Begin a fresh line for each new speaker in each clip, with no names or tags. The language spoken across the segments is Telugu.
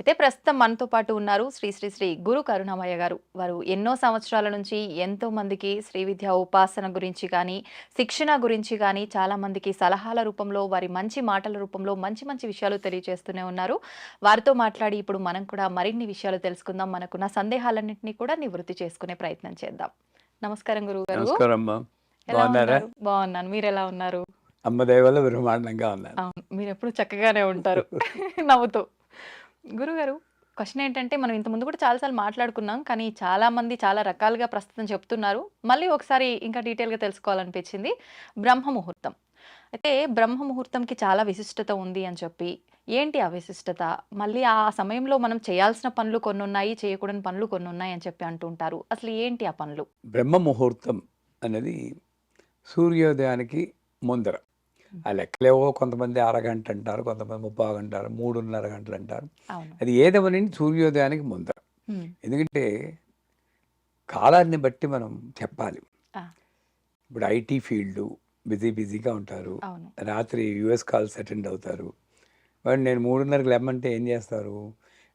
అయితే ప్రస్తుతం మనతో పాటు ఉన్నారు శ్రీ శ్రీ శ్రీ గురు కరుణామయ్య గారు. వారు ఎన్నో సంవత్సరాల నుంచి ఎంతో మందికి శ్రీ విద్య ఉపాసన గురించి కానీ శిక్షణ గురించి కానీ చాలా మందికి సలహాల రూపంలో వారి మంచి మాటల రూపంలో మంచి మంచి విషయాలు తెలియజేస్తూనే ఉన్నారు. వారితో మాట్లాడి ఇప్పుడు మనం కూడా మరిన్ని విషయాలు తెలుసుకుందాం. మనకున్న సందేహాలన్నింటినీ కూడా నివృత్తి చేసుకునే ప్రయత్నం చేద్దాం. నమస్కారం గురువు గారు. ఉన్నారు? బాగున్నాను. మీరు ఎలా ఉన్నారు?
అమ్మ బ్రహ్మాండంగా
అవును. మీరు ఎప్పుడు చక్కగానే ఉంటారు. నవ్వుతూ. గురుగారు క్వశ్చన్ ఏంటంటే మనం ఇంత ముందు కూడా చాలాసార్లు మాట్లాడుకున్నాం కానీ చాలామంది చాలా రకాలుగా ప్రస్తుతం చెప్తున్నారు. మళ్ళీ ఒకసారి ఇంకా డీటెయిల్గా తెలుసుకోవాలనిపించింది. బ్రహ్మ ముహూర్తం అయితే బ్రహ్మ ముహూర్తంకి చాలా విశిష్టత ఉంది అని చెప్పి ఏంటి ఆ విశిష్టత? మళ్ళీ ఆ సమయంలో మనం చేయాల్సిన పనులు కొన్ని ఉన్నాయి చేయకూడని పనులు కొన్ని ఉన్నాయి అని చెప్పి అంటుంటారు అసలు ఏంటి ఆ పనులు?
బ్రహ్మ ముహూర్తం అనేది సూర్యోదయానికి ముందర. ఆ లెక్కలేవో కొంతమంది అరగంట అంటారు కొంతమంది ముప్పై అంటారు మూడున్నర గంటలు అంటారు అది ఏదవని సూర్యోదయానికి ముందర. ఎందుకంటే కాలాన్ని బట్టి మనం చెప్పాలి. ఇప్పుడు ఐటీ ఫీల్డ్ బిజీ బిజీగా ఉంటారు. రాత్రి యుఎస్ కాల్స్ అటెండ్ అవుతారు. వాడు నేను మూడున్నరకు లేమంటే ఏం చేస్తారు?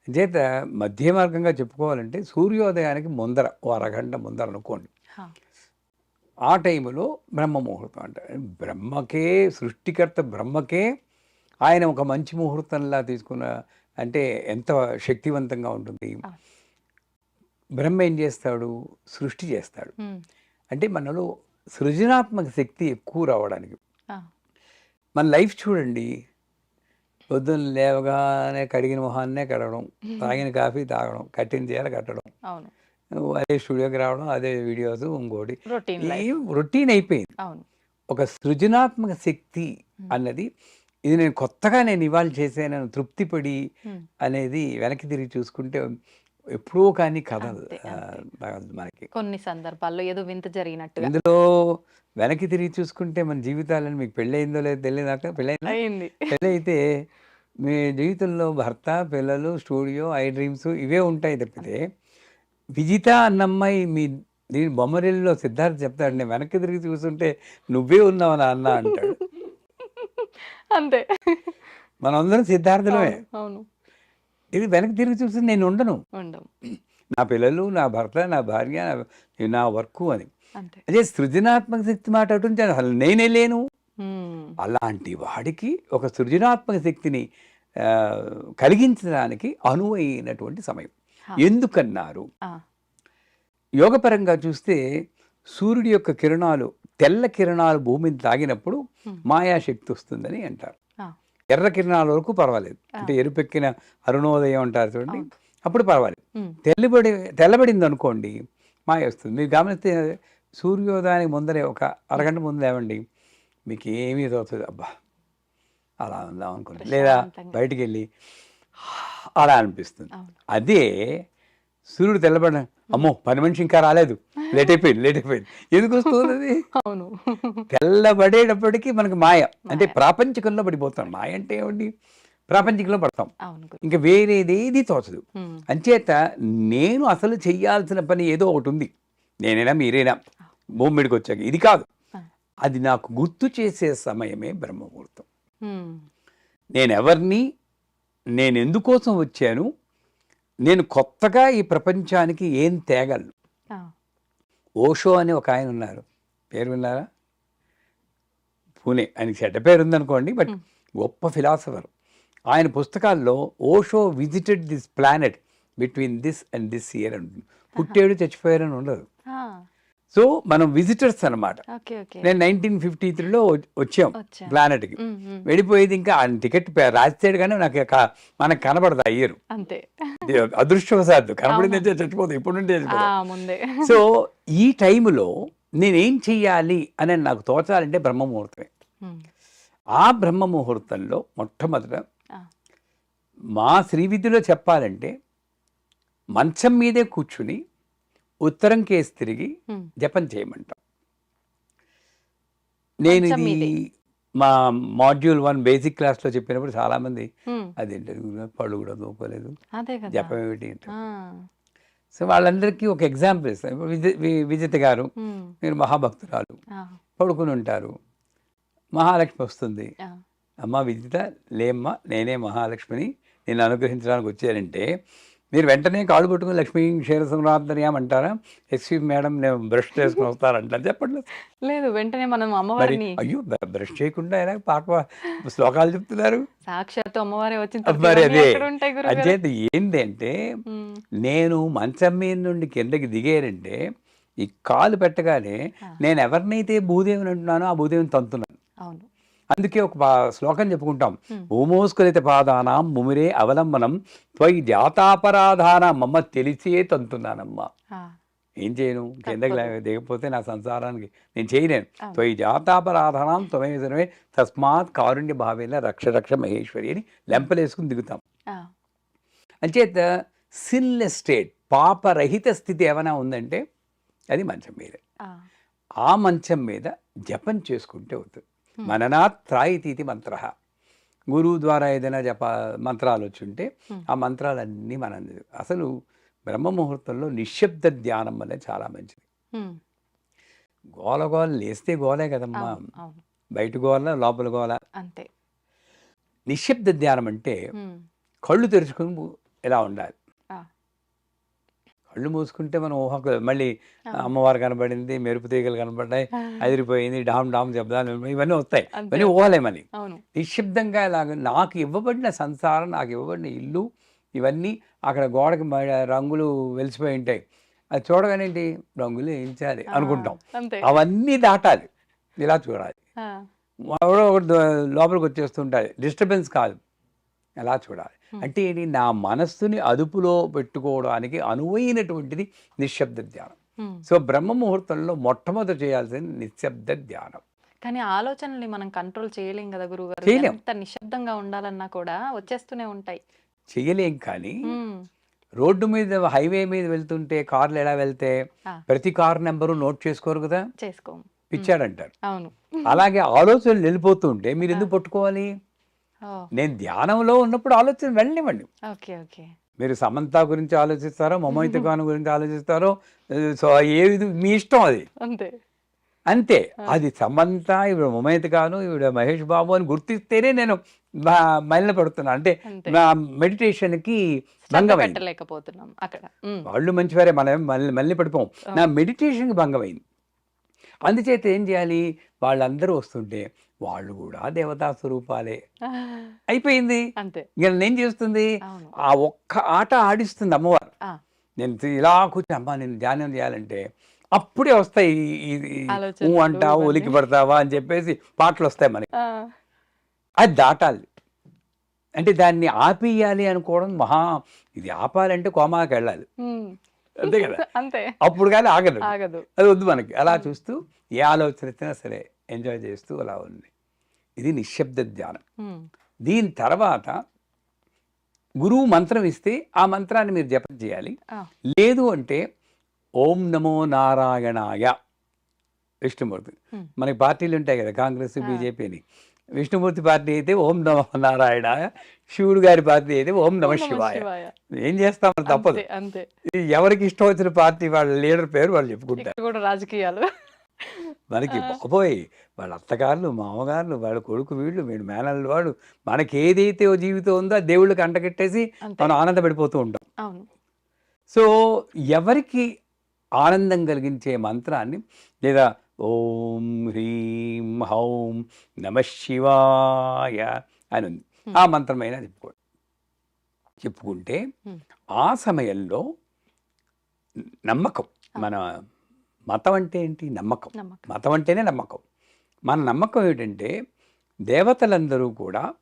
చేత మధ్య మార్గంగా చెప్పుకోవాలంటే సూర్యోదయానికి ముందర ఓ అరగంట ముందర అనుకోండి. ఆ టైంలో బ్రహ్మ ముహూర్తం అంటే. బ్రహ్మకే సృష్టికర్త బ్రహ్మకే ఆయన ఒక మంచి ముహూర్తంలా తీసుకున్న అంటే ఎంత శక్తివంతంగా ఉంటుంది. బ్రహ్మ ఏం చేస్తాడు? సృష్టి చేస్తాడు. అంటే మనలో సృజనాత్మక శక్తి ఎక్కువ రావడానికి. మన లైఫ్ చూడండి. పొద్దున్న లేవగానే కడిగిన మొహాన్నే కడగడం తాగిన కాఫీ తాగడం కట్టిన చీర కట్టడం. అదే స్టూడియోకి రావడం అదే వీడియోస్ ఇంకోటి.
రొటీన్
అయిపోయింది. ఒక సృజనాత్మక శక్తి అన్నది ఇది నేను కొత్తగా నేను ఇవాళ చేశానని తృప్తిపడి
ఉమ్,
అనేది వెనక్కి తిరిగి చూసుకుంటే ఎప్పుడో కానీ
అంతే.
మనకి.
కొన్ని సందర్భాల్లో ఏదో వింత జరిగినట్టుగా.
ఇందులో వెనక్కి తిరిగి చూసుకుంటే మన జీవితాలను మీకు పెళ్ళయిందో లేదో తెలియదాకా పెళ్ళైందా
అయింది.
పెళ్ళైతే మీ జీవితంలో భర్త పిల్లలు స్టూడియో ఐ డ్రీమ్స్ ఇవే ఉంటాయి తప్పితే విజిత అన్నమ్మాయి మీ దీని బొమ్మరిల్లో సిద్ధార్థ్ చెప్తాడు నేను వెనక్కి తిరిగి చూస్తుంటే నువ్వే ఉన్నావు నా అన్న అంటాడు.
అంతే.
మనందరం సిద్ధార్థులమే.
అవును,
ఇది వెనక్కి తిరిగి చూస్తే నేను ఉండను. నా పిల్లలు నా భర్త నా భార్య నా- వర్క్ అని. అదే సృజనాత్మక శక్తి మాట అటుంటే అసలు నేనే లేను. అలాంటి వాడికి ఒక సృజనాత్మక శక్తిని కలిగించడానికి అనువైనటువంటి సమయం. ఎందుకన్నారు? యోగపరంగా చూస్తే సూర్యుడి యొక్క కిరణాలు తెల్ల కిరణాలు భూమిని తాగినప్పుడు. మాయాశక్తి వస్తుందని అంటారు. ఎర్ర కిరణాల వరకు పర్వాలేదు. అంటే ఎరుపెక్కిన అరుణోదయం అంటారు చూడండి. అప్పుడు పర్వాలేదు. తెల్లబడి తెల్లబడింది అనుకోండి మాయ వస్తుంది. మీరు గమనిస్తే సూర్యోదయానికి ముందరే ఒక అరగంట ముందు లేవండి. మీకు ఏమీ తోచదు. అబ్బా అలా ఉందాం అనుకోండి. లేదా. బయటికి వెళ్ళి అలా అనిపిస్తుంది. అదే సూర్యుడు తెల్లబడ అమ్మో పని మనిషి ఇంకా రాలేదు. లేట్ అయిపోయింది లేట్ అయిపోయింది. ఎందుకు వస్తుంది?
అవును.
తెల్లబడేటప్పటికి మనకి మాయ. అంటే. ప్రాపంచికంలో పడిపోతాం. మాయ అంటే ఏమిటి? ప్రాపంచికంలో పడతాం. ఇంకా వేరేదేది తోచదు. అంచేత నేను అసలు చెయ్యాల్సిన పని ఏదో ఒకటి ఉంది. నేనైనా మీరైనా భూమి మీదకి వచ్చాక ఇది కాదు. అది నాకు గుర్తు చేసే సమయమే బ్రహ్మముహూర్తం. నేను ఎవరిని నేను ఎందుకోసం వచ్చాను? నేను కొత్తగా ఈ ప్రపంచానికి ఏం తేగలను? ఓషో అని ఒక ఆయన ఉన్నారు. పేరు విన్నారా? పూణే. ఆయనకి చెడ్డ పేరు ఉందనుకోండి బట్. గొప్ప ఫిలాసఫర్. ఆయన పుస్తకాల్లో Osho visited this planet between this and this year అంటుంది. పుట్టాడు చచ్చిపోయారని ఉండదు. సో మనం విజిటర్స్
ఓకే
నేను నైన్టీన్ ఫిఫ్టీ త్రీలో వచ్చాం. ప్లానెట్కి వెళ్ళిపోయేది ఇంకా ఆయన టికెట్ రాస్తాడు కానీ నాకు మనకు కనబడదు ఆ ఇయర్ అదృష్టవశాత్తు. కనబడిందంటే చచ్చిపోతుంది ఇప్పుడు నుండి
ఆ
చచ్చిపోతాం
ముందే.
సో ఈ టైంలో నేనేం చెయ్యాలి అని నాకు తోచాలంటే బ్రహ్మ ముహూర్తమే
ఉమ్,
ఆ బ్రహ్మ ముహూర్తంలో మొట్టమొదట మా శ్రీవిద్యలో చెప్పాలంటే మంచం మీదే కూర్చుని ఉత్తరం కేసు తిరిగి జపం చేయమంటాం. నేను ఇది. మా మాడ్యూల్ వన్ బేసిక్ క్లాస్లో చెప్పినప్పుడు చాలామంది
ఉమ్,
అదేంటి గురుగారు, పళ్ళు కూడా
కదా.
జపం ఏమిటి సో వాళ్ళందరికీ ఒక ఎగ్జాంపుల్ ఇస్తాను విజిత గారు మీరు మహాభక్తురాలు. పడుకుని ఉంటారు. మహాలక్ష్మి వస్తుంది. అమ్మ విజిత లేమ్మ నేనే మహాలక్ష్మిని నేను అనుగ్రహించడానికి వచ్చానంటే మీరు వెంటనే కాళ్ళు పట్టుకుని లక్ష్మీ క్షీర సంరాధనయాం అంటారా ఎక్స్క్యూజ్ మేడం నేను బ్రష్ చేసుకుని వస్తారంటారు చెప్పండి.
లేదు వెంటనే మనం అమ్మవారిని
అయ్యో బ్రష్ చేయకుండా ఎలా పాట శ్లోకాలు చెప్తున్నారు.
సాక్షాత్తు అమ్మవారే గురుగారు?
అంచేత ఏంటి అంటే
ఉమ్,
నేను మంచం మీద నుండి కిందకి దిగారంటే ఈ కాలు పెట్టగానే. నేను ఎవరినైతే భూదేవిని అంటున్నానో ఆ భూదేవిని తంతున్నాను.
అవును.
అందుకే ఒక శ్లోకం చెప్పుకుంటాం. భూమోస్కలిత పాదానాం ముమిరే అవలంబనం త్వయి జాతాపరాధాన మమ్మ తెలిసే తంతున్నానమ్మా ఏం చేయను? కిందకి దిగకపోతే నా సంసారానికి నేను చేయలేను. త్వయి జాతాపరాధానం త్వమేసరమే తస్మాత్ కారుణ్య భావేన రక్ష రక్ష మహేశ్వరి అని లెంపలేసుకుని దిగుతాం. అంచేత సిన్లెస్ స్టేట్ పాపరహిత స్థితి ఏమైనా ఉందంటే అది మంచం మీద.
ఆ,
ఆ మంచం మీద జపం చేసుకుంటే అవుతుంది
Hmm.
మననాత్ త్రాయితీతి మంత్ర. గురువు ద్వారా ఏదైనా జప మంత్రాలు వచ్చి ఉంటే. ఆ మంత్రాలన్నీ మనం అసలు బ్రహ్మ ముహూర్తంలో నిశ్శబ్ద ధ్యానం అనేది చాలా మంచిది. గోల గోల లేస్తే గోలే కదమ్మా. బయట గోల లోపల గోల.
అంతే.
నిశ్శబ్ద ధ్యానం అంటే కళ్ళు తెరుచుకుని ఇలా ఉండాలి? కళ్ళు మూసుకుంటే మనం ఊహకు మళ్ళీ. అమ్మవారు కనబడింది మెరుపు తీగలు కనబడ్డాయి అదిరిపోయింది డామ్ డామ్ శబ్దాలు ఇవన్నీ వస్తాయి. ఇవన్నీ ఊహలే నిశ్శబ్దంగా ఇలాగ నాకు ఇవ్వబడిన సంసారం నాకు ఇవ్వబడిన ఇల్లు ఇవన్నీ అక్కడ గోడకి రంగులు వెలిసిపోయి ఉంటాయి. అది చూడగానే ఏంటి రంగులు వేయించాలి అనుకుంటాం. అవన్నీ దాటాలి. ఇలా చూడాలి. ఎవడో ఒకడు దో- లోపలికి వచ్చేస్తుంటాయి డిస్టర్బెన్స్ కాదు. ఎలా చూడాలి. అంటే ఏంటి? నా మనస్సుని అదుపులో పెట్టుకోవడానికి అనువైనటువంటిది నిశ్శబ్ద ధ్యానం. సో బ్రహ్మ ముహూర్తంలో మొట్టమొదటి చేయాల్సింది నిశ్శబ్ద ధ్యానం.
కానీ ఆలోచనల్ని మనం కంట్రోల్ చేయలేం కదా గురువు గారు. ఎంత నిశ్శబ్దంగా ఉండాలన్నా కూడా వచ్చేస్తూనే ఉంటాయి.
చేయలేం కానీ రోడ్డు మీద హైవే మీద వెళ్తుంటే కార్లు ఎలా వెళ్తే. ప్రతి కార్ నెంబరు నోట్ చేసుకోరు కదా?
చేసుకోము
పిచ్చాడంటారు. అలాగే ఆలోచనలు వెళ్ళిపోతుంటే మీరు ఎందుకు పట్టుకోవాలి? నేను ధ్యానంలో ఉన్నప్పుడు ఆలోచన వెళ్ళనివ్వండి.
Okay okay.
మీరు సమంత గురించి ఆలోచిస్తారో మమోహిత ఖాన్ గురించి ఆలోచిస్తారో సో ఏది మీ ఇష్టం అది.
అంతే.
అంతే. అది సమంత ఇవిడ మమోహిత ఖాను ఇవిడ మహేష్ బాబు అని గుర్తిస్తేనే నేను మైలిన పడుతున్నాను అంటే నా మెడిటేషన్కి భంగమైంది.
అక్కడ.
వాళ్ళు మంచివారే మనం మళ్ళీ మళ్ళీ పడిపోం. నా మెడిటేషన్కి భంగమైంది. అందుచేత ఏం చేయాలి? వాళ్ళందరూ వస్తుంటే వాళ్ళు కూడా దేవతా స్వరూపాలే. అయిపోయింది.
అంతే.
ఇక నేను చేస్తుంది? ఆ ఒక్క ఆట ఆడిస్తుంది అమ్మవారు. నేను ఇలా కూర్చొని అమ్మా నేను ధ్యానం చేయాలంటే అప్పుడే వస్తాయి ఊ అంటావు. ఒలికి పడతావా అని చెప్పేసి పాటలు వస్తాయి మనకి. అది దాటాలి. అంటే దాన్ని ఆపేయాలి అనుకోవడం మహా ఇది ఆపాలంటే కోమాకి వెళ్ళాలి. అంతే కదా?
అంతే.
అప్పుడు కానీ ఆగదు.
ఆగదు.
అది వద్దు మనకి. అలా చూస్తూ ఏ ఆలోచన సరే ఎంజాయ్ చేస్తూ అలా ఉంది. ఇది నిశ్శబ్ద ధ్యానం. దీని తర్వాత గురువు మంత్రం ఇస్తే ఆ మంత్రాన్ని మీరు జపం చేయాలి. లేదు అంటే ఓం నమో నారాయణాయ విష్ణుమూర్తి. మనకి పార్టీలు ఉంటాయి కదా కాంగ్రెస్. బీజేపీ అని. విష్ణుమూర్తి పార్టీ అయితే ఓం నమో నారాయణాయ శివుడు గారి పార్టీ అయితే ఓం నమ శివాయ. ఏం చేస్తాం తప్పదు. ఎవరికి ఇష్టం వచ్చిన పార్టీ వాళ్ళ లీడర్ పేరు వాళ్ళు చెప్పుకుంటారు.
రాజకీయాలు.
మనకి. బాబోయ్! వాళ్ళ అత్తగారులు మామగారులు వాళ్ళ కొడుకు వీళ్ళు వీడు మేనల్లు వాడు మనకి ఏదైతే ఓ జీవితం ఉందో దేవుళ్ళకి అంటకెట్టేసి
అంతే.
మనం ఆనందపడిపోతూ ఉంటాం. సో ఎవరికి ఆనందం కలిగించే మంత్రాన్ని లేదా ఓం హ్రీం హౌం నమ శివాయ అని ఉంది. ఆ మంత్రమైనా చెప్పుకోండి. చెప్పుకుంటే. ఆ సమయంలో నమ్మకం మన మతం అంటే ఏంటి? నమ్మకం. మతం అంటేనే నమ్మకం. మన నమ్మకం ఏమిటంటే దేవతలందరూ కూడా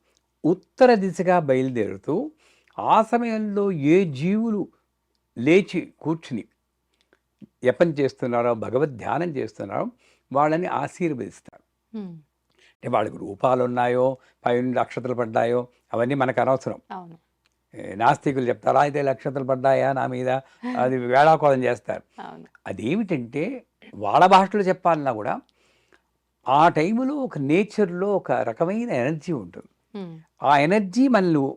ఉత్తర దిశగా బయలుదేరుతూ ఆ సమయంలో ఏ జీవులు లేచి కూర్చుని జపం చేస్తున్నారో భగవద్ ధ్యానం చేస్తున్నారో వాళ్ళని ఆశీర్వదిస్తారు. అంటే వాళ్ళకి రూపాలు ఉన్నాయో పైన అక్షతలు పడ్డాయో అవన్నీ మనకు అనవసరం. నాస్తికులు చెప్తారా అయితే నక్షత్రాలు పడ్డాయా నా మీద? అది వేళాకోళం చేస్తారు. అదేమిటంటే వాళ్ళ భాషలో చెప్పాలన్నా కూడా ఆ టైంలో ఒక నేచర్లో ఒక రకమైన ఎనర్జీ ఉంటుంది. ఆ ఎనర్జీ మనల్ని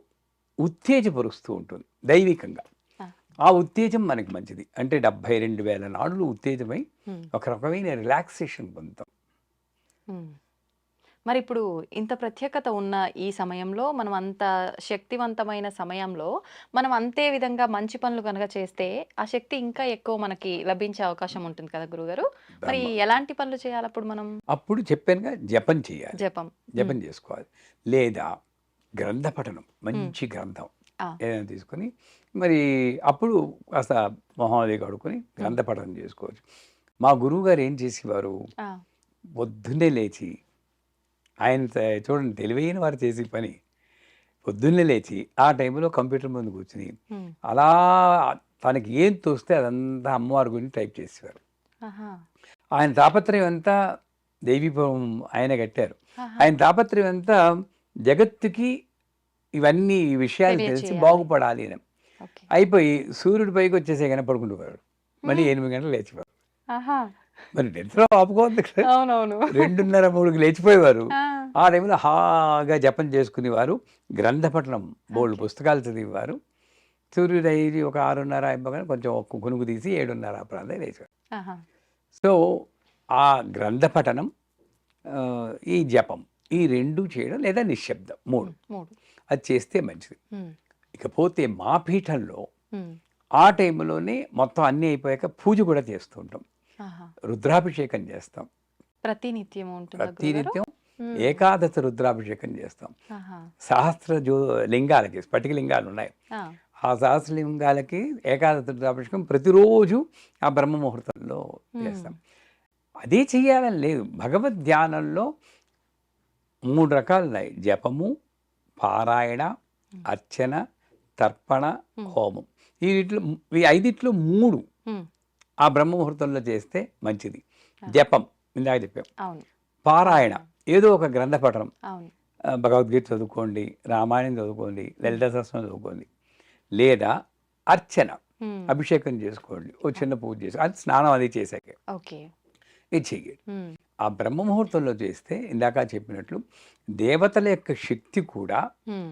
ఉత్తేజపరుస్తూ ఉంటుంది దైవికంగా.
ఆ.
ఉత్తేజం మనకి మంచిది. అంటే డెబ్భై రెండు వేల నాడులు ఉత్తేజమై ఒక రకమైన రిలాక్సేషన్ పొందుతాం.
మరి ఇప్పుడు ఇంత ప్రత్యేకత ఉన్న ఈ సమయంలో మనం అంత శక్తివంతమైన సమయంలో మనం అంతే విధంగా మంచి పనులు కనుక చేస్తే ఆ శక్తి ఇంకా ఎక్కువ మనకి లభించే అవకాశం ఉంటుంది కదా గురుగారు? మరి. ఎలాంటి పనులు చేయాలి అప్పుడు మనం?
అప్పుడు చెప్పానుగా జపం చేయాలి.
జపం.
జపం చేసుకోవాలి. లేదా గ్రంథ పఠనం మంచి గ్రంథం. ఏదైనా తీసుకొని మరి అప్పుడు కాస్త మొహాది కడుక్కొని గ్రంథ పఠనం చేసుకోవచ్చు. మా గురువు గారు ఏం చేసేవారు? పొద్దున్నే లేచి ఆయన చూడండి తెలివైన వారు చేసే పని. పొద్దున్నే లేచి ఆ టైంలో కంప్యూటర్ ముందు కూర్చుని అలా తనకి ఏం తోస్తే అదంతా అమ్మవారి గురించి టైప్ చేసేవారు. ఆయన తాపత్రయం అంతా దైవీభవం ఆయన కట్టారు. ఆయన తాపత్రయం అంతా జగత్తుకి ఇవన్నీ ఈ విషయాలు తెలిసి. బాగుపడాలి అని. అయిపోయి సూర్యుడి పైకి వచ్చేసే కానీ పడుకుంటున్నాడు మళ్ళీ ఎనిమిది గంటలు లేచిపోయారు
ఆహా,
మరి నిద్ర ఆపుకోవద్దు కదా.
అవునవును.
రెండున్నర మూడుకి లేచిపోయేవారు.
ఆ,
టైంలో హాగా జపం చేసుకునేవారు. గ్రంథపట్నం బోల్డ్ పుస్తకాలు చదివేవారు. సూర్యుడు అయ్యి ఒక ఆరున్నర అయిపోగానే కొంచెం ఒక్క కొనుగు తీసి ఏడున్నర ప్రాంతం లేచారు
ఆహా,
సో ఆ గ్రంథపఠనం ఆ, ఈ జపం ఈ రెండు చేయడం లేదా నిశ్శబ్దం మూడు.
మూడు.
అది చేస్తే మంచిది. ఇకపోతే మా పీఠంలో ఆ టైంలోనే మొత్తం అన్నీ అయిపోయాక పూజ కూడా చేస్తూ ఉంటాం. రుద్రాభిషేకం చేస్తాం.
ప్రతినిత్యం?
ప్రతినిత్యం ఏకాదశ రుద్రాభిషేకం చేస్తాం. సహస్ర జో లింగాలకి స్ఫటిక లింగాలు ఉన్నాయి.
ఆ,
సహస్ర లింగాలకి ఏకాదశ రుద్రాభిషేకం ప్రతిరోజు ఆ బ్రహ్మ ముహూర్తంలో చేస్తాం. అదే చేయాలని లేదు. భగవద్ ధ్యానంలో మూడు రకాలు ఉన్నాయి. జపము పారాయణ అర్చన తర్పణ హోమం. ఈ వీటిలో ఈ ఐదిట్లో మూడు ఆ బ్రహ్మ ముహూర్తంలో చేస్తే మంచిది. జపం ఇందాక చెప్పాం. పారాయణ ఏదో ఒక గ్రంథ పఠనం భగవద్గీత చదువుకోండి రామాయణం చదువుకోండి లలిత సహస్రం చదువుకోండి. లేదా అర్చన అభిషేకం చేసుకోండి ఓ చిన్న పూజ చేసి అది స్నానం అది చేశాకే.
ఓకే.
ఇది చెయ్యండి. ఆ బ్రహ్మ ముహూర్తంలో చేస్తే ఇందాక చెప్పినట్లు దేవతల యొక్క శక్తి కూడా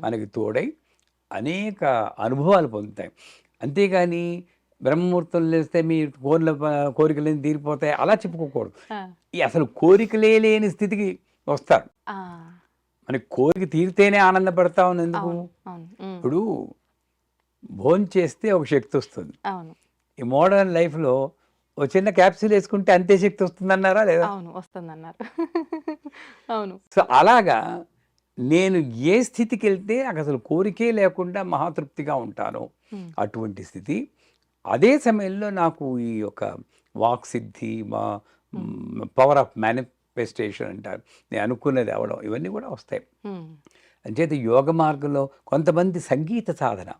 మనకి తోడై అనేక అనుభవాలు పొందుతాయి. అంతేగాని బ్రహ్మముహూర్తంలో లేస్తే మీ కోరిన కోరికలేని తీరిపోతాయి? అలా చెప్పుకోకూడదు. ఈ అసలు కోరికలే లేని స్థితికి వస్తారు. మనకి కోరిక తీరితేనే ఆనందపడతా ఉంది ఎందుకు? ఇప్పుడు భోజనం చేస్తే ఒక శక్తి వస్తుంది. ఈ మోడర్న్ లైఫ్లో ఒక చిన్న క్యాప్సూల్ వేసుకుంటే అంతే శక్తి వస్తుందన్నారా లేదా?
అవును వస్తుందన్నారు. అవును.
సో అలాగా నేను ఏ స్థితికి వెళ్తే నాకు అసలు కోరికే లేకుండా మహాతృప్తిగా ఉంటాను. అటువంటి స్థితి. అదే సమయంలో నాకు ఈ యొక్క వాక్ సిద్ధి మా పవర్ ఆఫ్ మేనిఫెస్టేషన్ అంటారు. నేను అనుకున్నది అవడం ఇవన్నీ కూడా వస్తాయి. అంచేత యోగ మార్గంలో కొంతమంది సంగీత సాధన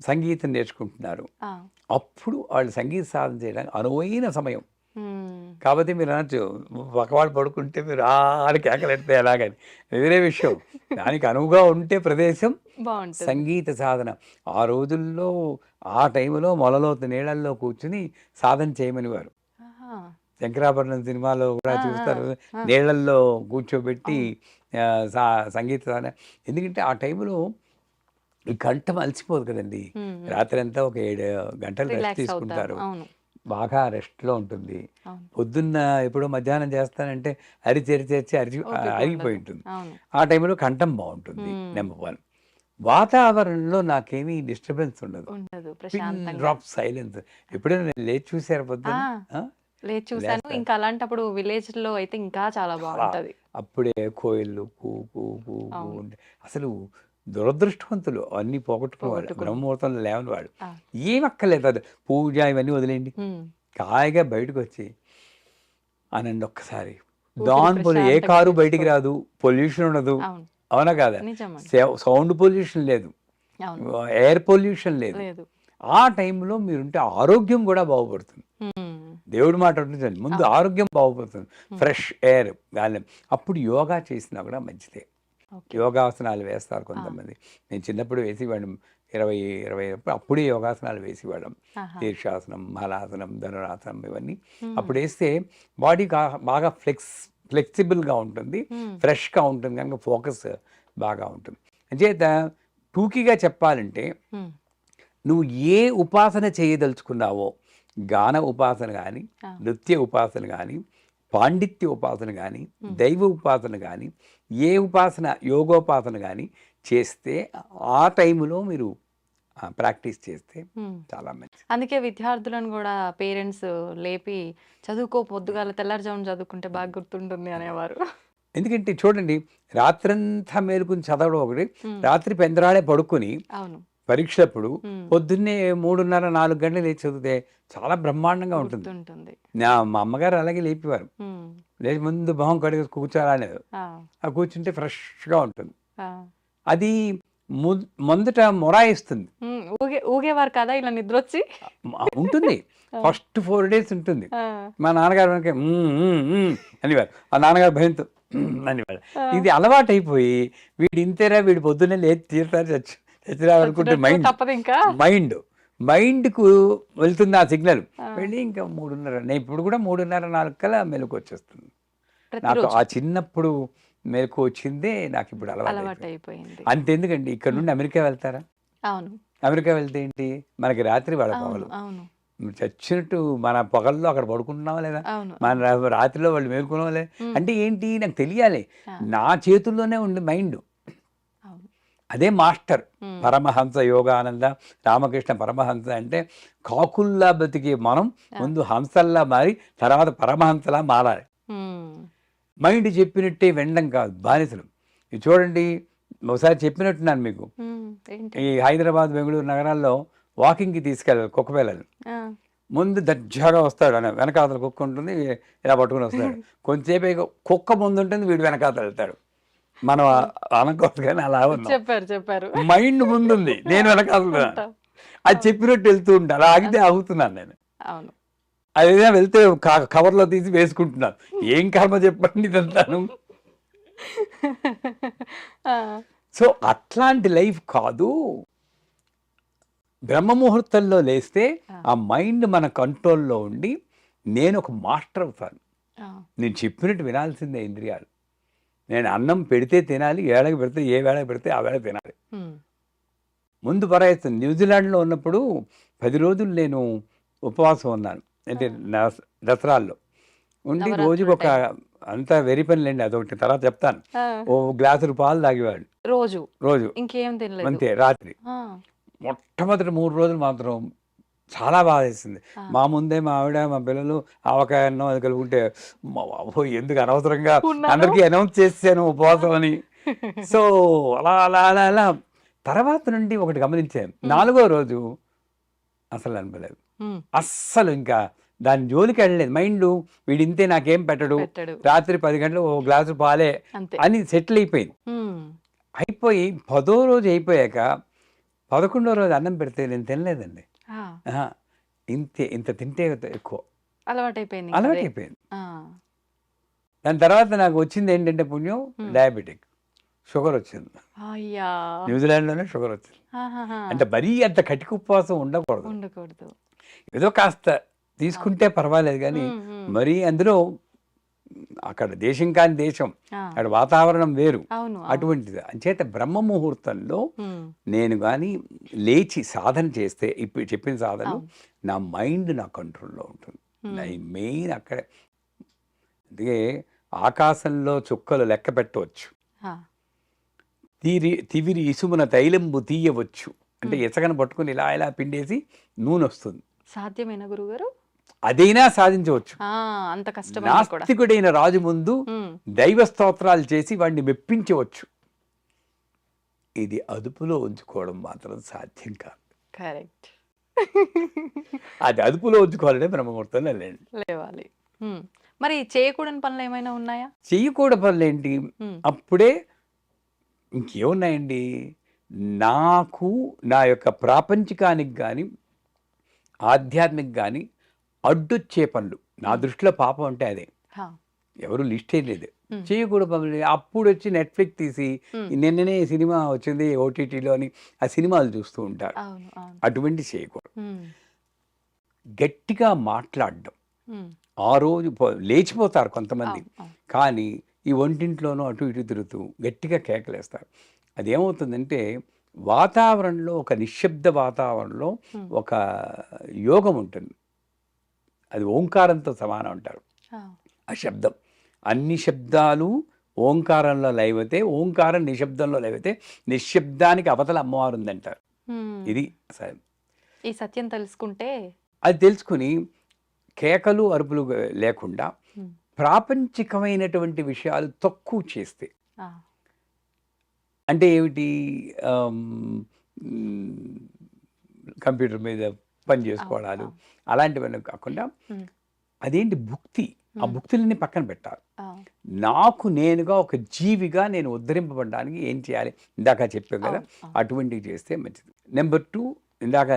సంగీతం నేర్చుకుంటున్నారు. అప్పుడు వాళ్ళు సంగీత సాధన చేయడానికి అనువైన సమయం. కాబట్టి మీరు అనొచ్చు పక్కవాడు పడుకుంటే మీరు ఆడి కేకలెడితే ఎలాగని. వేరే విషయం దానికి అనువుగా ఉంటే ప్రదేశం సంగీత సాధన. ఆ రోజుల్లో ఆ టైంలో మొలలోతు నీళ్ళల్లో కూర్చుని సాధన చేయమని వారు శంకరాభరణం సినిమాలో కూడా చూస్తారు. నీళ్ళల్లో కూర్చోబెట్టి సంగీత సాధన. ఎందుకంటే ఆ టైంలో ఈ కంఠం అలసిపోదు కదండి. రాత్రి అంతా ఒక ఏడు గంటలు రెస్ట్ తీసుకుంటారు. బాగా రెస్ట్లో ఉంటుంది. పొద్దున్న ఎప్పుడో మధ్యాహ్నం చేస్తానంటే అరిచి అరిచి అరిచి అరిచి అరిగిపోయి. ఉంటుంది ఆ టైంలో కంఠం బాగుంటుంది. Number one. వాతావరణంలో నాకేమీ డిస్టర్బెన్స్ ఉండదు. Drop silence. ఎప్పుడైనా నేను లేచి చూసారు పొద్దున్న?
లేదు చూసాను. ఇంకా అలాంటప్పుడు విలేజ్లో అయితే ఇంకా చాలా బాగుంటది.
అప్పుడే కోయిళ్ళు కూ కూ అసలు దురదృష్టవంతులు. అన్ని పోగొట్టుకునేవాడు
పోగొట్టుకుని.
బ్రహ్మముహూర్తంలో లేవని వాడు
ఆ.
ఏం అక్కర్లేదు అది పూజ ఇవన్నీ వదిలేయండి.
ఉమ్,
హాయిగా బయటకు వచ్చి అనండి ఒక్కసారి.
ఊపిరి
దాన్ పొల్యూ ఏ కారు బయటికి. రాదు. పొల్యూషన్ ఉండదు.
అవును.
కాదా? సౌండ్ పొల్యూషన్ లేదు. ఎయిర్ పొల్యూషన్ లేదు. ఆ టైంలో మీరుంటే ఆరోగ్యం కూడా బాగుపడుతుంది. దేవుడి మాట ఉంటుంది ముందు ఆరోగ్యం బాగుపడుతుంది. ఫ్రెష్ ఎయిర్ గాలి. అప్పుడు యోగా చేసినా కూడా మంచిదే. యోగాసనాలు వేస్తారు కొంతమంది. నేను చిన్నప్పుడు వేసేవాళ్ళం ఇరవై ఇరవై అప్పుడు యోగాసనాలు వేసేవాళ్ళం. శీర్షాసనం హలాసనం ధనురాసనం ఇవన్నీ. అప్పుడు వేస్తే బాడీ బాగా ఫ్లెక్స్ ఫ్లెక్సిబుల్గా ఉంటుంది. ఫ్రెష్గా ఉంటుంది కనుక ఫోకస్ బాగా ఉంటుంది. అంచేత టూకీగా చెప్పాలంటే నువ్వు ఏ ఉపాసన చేయదలుచుకున్నావో గాన ఉపాసన కానీ. నృత్య ఉపాసన కానీ పాండిత్య ఉపాసన కానీ. దైవ ఉపాసన కానీ ఏ ఉపాసన యోగోపాసన కానీ చేస్తే ఆ టైంలో మీరు ప్రాక్టీస్ చేస్తే. చాలా మంచిది.
అందుకే విద్యార్థులను కూడా పేరెంట్స్ లేపి చదువుకో పొద్దుగాల తెల్లారుజామున చదువుకుంటే బాగా గుర్తుంటుంది అనేవారు.
ఎందుకంటే చూడండి రాత్రంతా మేలుకుని చదవడం ఒకటి రాత్రి పెందరాడే పడుకొని
అవును
పరీక్షలప్పుడు
ఉమ్,
పొద్దున్నే మూడున్నర నాలుగు గంటలు లేచి చదివితే చాలా బ్రహ్మాండంగా ఉంటుంది. మా అమ్మగారు అలాగే లేపేవారు. లేచి ముందు మొహం కడిగి కూర్చోరాలేదు
ఆ,
ఆ కూర్చుంటే ఫ్రెష్గా ఉంటుంది. అది మొదట మొరాయిస్తుంది.
ఊగేవారు కదా ఇలా నిద్ర వచ్చి
ఉంటుంది. ఫస్ట్ ఫోర్ డేస్ ఉంటుంది. మా నాన్నగారు వెనక అనేవారు. ఆ నాన్నగారు భయంతో "మ్మ్" అనేవారు. ఇది అలవాటు అయిపోయి వీడు ఇంతేరా వీడు పొద్దున్నే లేచి తీరుతారు చచ్చి. అనుకుంటే మైండ్
ఇంకా?
మైండ్ మైండ్కు వెళ్తుంది ఆ సిగ్నల్. వెళ్ళి ఇంకా మూడున్నర నేను ఇప్పుడు కూడా మూడున్నర నాలుగు కల్లా మెలకు వచ్చేస్తుంది. నాకు ఆ చిన్నప్పుడు మెలకు వచ్చిందే నాకు ఇప్పుడు అలవాటు అయిపోయింది. అంతెందుకండి ఇక్కడ నుండి అమెరికా వెళ్తారా?
అవును.
అమెరికా వెళ్తే ఏంటి? మనకి రాత్రి వాళ్ళ చచ్చినట్టు మన పగల్లో అక్కడ పడుకుంటున్నావా లేదా? మన రాత్రిలో వాళ్ళు మేల్కొనవా లేదా అంటే ఏంటి? నాకు తెలియాలి. నా చేతుల్లోనే ఉంది మైండ్. అదే మాస్టర్. పరమహంస యోగానంద రామకృష్ణ పరమహంస అంటే కాకుల్లా బతికే మనం. ముందు హంసల్లా మారి తర్వాత పరమహంసలా మారాలి. మైండ్ చెప్పినట్టే వినడం కాదు బానిసలు. చూడండి ఒకసారి చెప్పినట్టున్నాను మీకు. ఈ హైదరాబాద్ బెంగళూరు నగరాల్లో వాకింగ్కి తీసుకెళ్ళాలి కుక్క పిల్లలు
ఆ,
ముందు దర్జాగా వస్తాడు అని వెనకాతల కుక్క ఉంటుంది ఇలా పట్టుకుని వస్తాడు. కొంచెంసేపు ఇక కుక్క ముందు ఉంటుంది వీడు వెనకాతల వెళ్తాడు మనం అనకూడదు కానీ అలా
చెప్పారు చెప్పారు.
మైండ్ ముందుంది. నేను వెనకాతల
ఉంటా.
అది చెప్పినట్టు వెళ్తూ ఉంటా. అలా ఆగితే ఆగుతున్నాను నేను.
అవును.
అదేదో వెళ్తే కవర్లో తీసి వేసుకుంటున్నాను. ఏం కర్మ చెప్పండి ఇదంతాను? సో అట్లాంటి లైఫ్ కాదు. బ్రహ్మ ముహూర్తంలో లేస్తే
ఆ.
మైండ్ మన కంట్రోల్లో ఉండి నేను ఒక మాస్టర్ అవుతాను. నేను చెప్పినట్టు వినాల్సిందే ఇంద్రియాలు. నేను అన్నం పెడితే తినాలి ఏళ్ళకి పెడితే ఏ వేళకి పెడితే ఆ వేళ తినాలి. ముందు పరాయిస్తుంది న్యూజిలాండ్లో ఉన్నప్పుడు పది రోజులు నేను ఉపవాసం ఉన్నాను. అంటే దసరాల్లో. ఉండి రోజుకి ఒక అంతా వెరీ పని లేండి అదొకటి తర్వాత చెప్తాను. ఓ గ్లాసులు పాలు తాగేవాడు.
రోజు.
రోజు.
ఇంకేం తినలేదు.
అంతే రాత్రి. మొట్టమొదటి మూడు రోజులు మాత్రం చాలా బాధ వేసింది. మా ముందే మా ఆవిడ మా పిల్లలు ఆవకాయ అన్నం అది కలుగుంటే మా బాబోయ్ ఎందుకు అనవసరంగా. అందరికీ అనౌన్స్ చేసాను ఉపవాసం అని. సో అలా అలా అలా అలా. తర్వాత నుండి ఒకటి గమనించాను. నాలుగో రోజు అసలు అనిపలేదు. అస్సలు ఇంకా దాని జోలికి వెళ్ళలేదు. మైండ్ వీడు ఇంతే నాకేం పెట్టడు. రాత్రి పది గంటలు ఓ గ్లాసు పాలే అని సెటిల్ అయిపోయింది. అయిపోయి పదో రోజు అయిపోయాక పదకొండో రోజు అన్నం పెడితే నేను తినలేదండి. ఇంతే ఇంత తింటే ఎక్కువ.
అలవాటైపోయింది ఇంకా
అలవాటు
అదే.
అయిపోయింది
ఆ,
దాని తర్వాత నాకు వచ్చింది ఏంటంటే పుణ్యం. డయాబెటిక్. షుగర్ వచ్చింది.
అయ్యా.
న్యూజిలాండ్లోనే షుగర్ వచ్చింది. అంటే మరీ అంత కటిక ఉపవాసం ఉండకూడదు.
ఉండకూడదు.
ఏదో కాస్త తీసుకుంటే పర్వాలేదు కానీ మరీ అందులో అక్కడ దేశం కాని దేశం. అక్కడ వాతావరణం వేరు. అటువంటిది. అంచేత బ్రహ్మ ముహూర్తంలో నేను కానీ లేచి సాధన చేస్తే ఇప్పుడు చెప్పిన సాధన. నా మైండ్ నా కంట్రోల్లో ఉంటుంది. నా మెయిన్ అక్కడే అందుకే ఆకాశంలో చుక్కలు లెక్క పెట్టవచ్చు. తీరి తివిరి ఇసుమున తైలంబు తీయవచ్చు. అంటే. ఇసకను పట్టుకుని ఇలా ఇలా పిండేసి నూనె వస్తుంది.
సాధ్యమేనా గురుగారు
అదైనా సాధించవచ్చు.
అంత కూడా.
నాస్తికుడైన రాజు ముందు దైవ స్తోత్రాలు చేసి వాడిని మెప్పించవచ్చు. ఇది అదుపులో ఉంచుకోవడం మాత్రం సాధ్యం కాదు.
కరెక్ట్.
అది అదుపులో ఉంచుకోవాలంటే బ్రహ్మముహూర్తం లేండి
లేవాలి. మరి చేయకూడని పనులు ఏమైనా ఉన్నాయా?
చెయ్యకూడ పనులు ఏంటి? అప్పుడే ఇంకేమున్నాయండి? నాకు నా యొక్క ప్రాపంచికానికి కానీ ఆధ్యాత్మిక కానీ అడ్డొచ్చే పనులు నా దృష్టిలో పాపం అంటే అదే. ఎవరు లిస్ట్ లేదు చేయకూడదు పనులు అప్పుడు వచ్చి నెట్ఫ్లిక్స్ తీసి నిన్ననే సినిమా వచ్చింది ఓటీటీలో అని ఆ సినిమాలు చూస్తూ ఉంటారు. అటువంటి చేయకూడదు. గట్టిగా మాట్లాడడం. ఆ రోజు లేచిపోతారు కొంతమంది. కానీ ఈ వంటింట్లోనూ అటు ఇటు తిరుగుతూ గట్టిగా కేకలేస్తారు. అదేమవుతుందంటే వాతావరణంలో ఒక నిశ్శబ్ద వాతావరణంలో. ఒక యోగం ఉంటుంది. అది ఓంకారంతో సమానం అంటారు.
ఆ,
శబ్దం. అన్ని శబ్దాలు ఓంకారంలో లైవతే ఓంకారం నిశ్శబ్దంలో లైవతే నిశ్శబ్దానికి అవతల అమ్మవారు ఉందంటారు. ఇది
ఈ సత్యం తెలుసుకుంటే
అది తెలుసుకుని కేకలు అరుపులు లేకుండా ప్రాపంచికమైనటువంటి విషయాలు తక్కువ చేస్తే అంటే ఏమిటి? కంప్యూటర్ మీద పని చేసుకోవడాలు. అలాంటివన్నీ కాకుండా అదేంటి భుక్తి ఆ. భుక్తులన్నీ పక్కన పెట్టాలి నాకు నేనుగా ఒక జీవిగా నేను ఉద్ధరింపబడడానికి ఏం చేయాలి ఇందాక చెప్పాం కదా. అటువంటివి చేస్తే మంచిది నెంబర్ టూ ఇందాక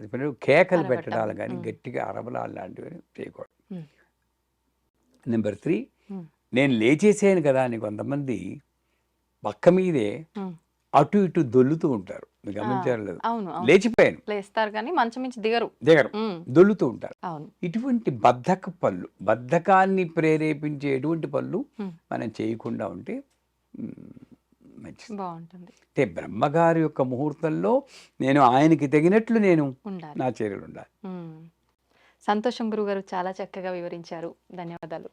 చెప్పినట్టు కేకలు. పెట్టడాలు కానీ. గట్టిగా అరవలాలు లాంటివి చేయకూడదు. Number three. నేను లేచేసాను కదా అని కొంతమంది పక్క మీదే. అటు ఇటు దొల్లుతూ ఉంటారు. మీరు గమనించారు లేదు.
అవును అవును.
లేచిపోయాను.
లేస్తారు కానీ మంచం మించి దిగరు.
దిగరు. దొల్లుతూ ఉంటారు.
అవును.
ఇటువంటి బద్ధక పళ్ళు బద్ధకాన్ని ప్రేరేపించే ఎటువంటి పళ్ళు. మనం చేయకుండా ఉంటే మ్, మంచిది.
బాగుంటుంది.
అంటే బ్రహ్మగారి యొక్క ముహూర్తంలో నేను ఆయనకి తగినట్లు నేను నా చర్యలు ఉండాలి.
సంతోషం గురుగారు చాలా చక్కగా వివరించారు. ధన్యవాదాలు.